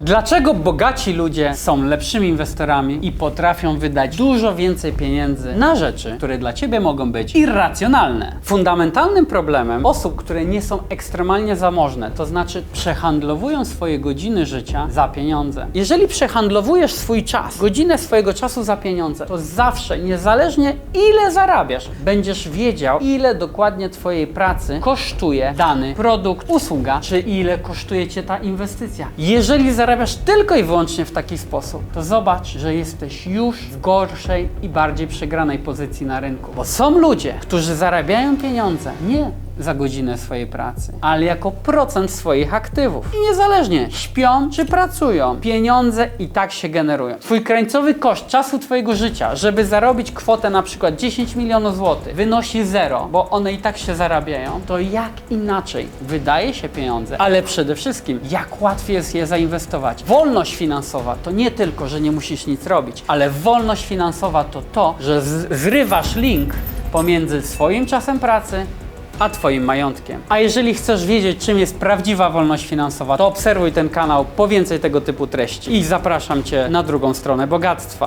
Dlaczego bogaci ludzie są lepszymi inwestorami i potrafią wydać dużo więcej pieniędzy na rzeczy, które dla ciebie mogą być irracjonalne? Fundamentalnym problemem osób, które nie są ekstremalnie zamożne, to znaczy przehandlowują swoje godziny życia za pieniądze. Jeżeli przehandlowujesz swój czas, godzinę swojego czasu za pieniądze, to zawsze, niezależnie ile zarabiasz, będziesz wiedział, ile dokładnie twojej pracy kosztuje dany produkt, usługa, czy ile kosztuje cię ta inwestycja. Jeżeli zarabiasz tylko i wyłącznie w taki sposób, to zobacz, że jesteś już w gorszej i bardziej przegranej pozycji na rynku. Bo są ludzie, którzy zarabiają pieniądze. Nie za godzinę swojej pracy, ale jako procent swoich aktywów. I niezależnie śpią czy pracują, pieniądze i tak się generują. Twój krańcowy koszt czasu Twojego życia, żeby zarobić kwotę na przykład 10 milionów złotych, wynosi zero, bo one i tak się zarabiają, to jak inaczej wydaje się pieniądze, ale przede wszystkim jak łatwiej jest je zainwestować. Wolność finansowa to nie tylko, że nie musisz nic robić, ale wolność finansowa to to, że zrywasz link pomiędzy swoim czasem pracy a Twoim majątkiem. A jeżeli chcesz wiedzieć, czym jest prawdziwa wolność finansowa, to obserwuj ten kanał po więcej tego typu treści i zapraszam Cię na drugą stronę bogactwa.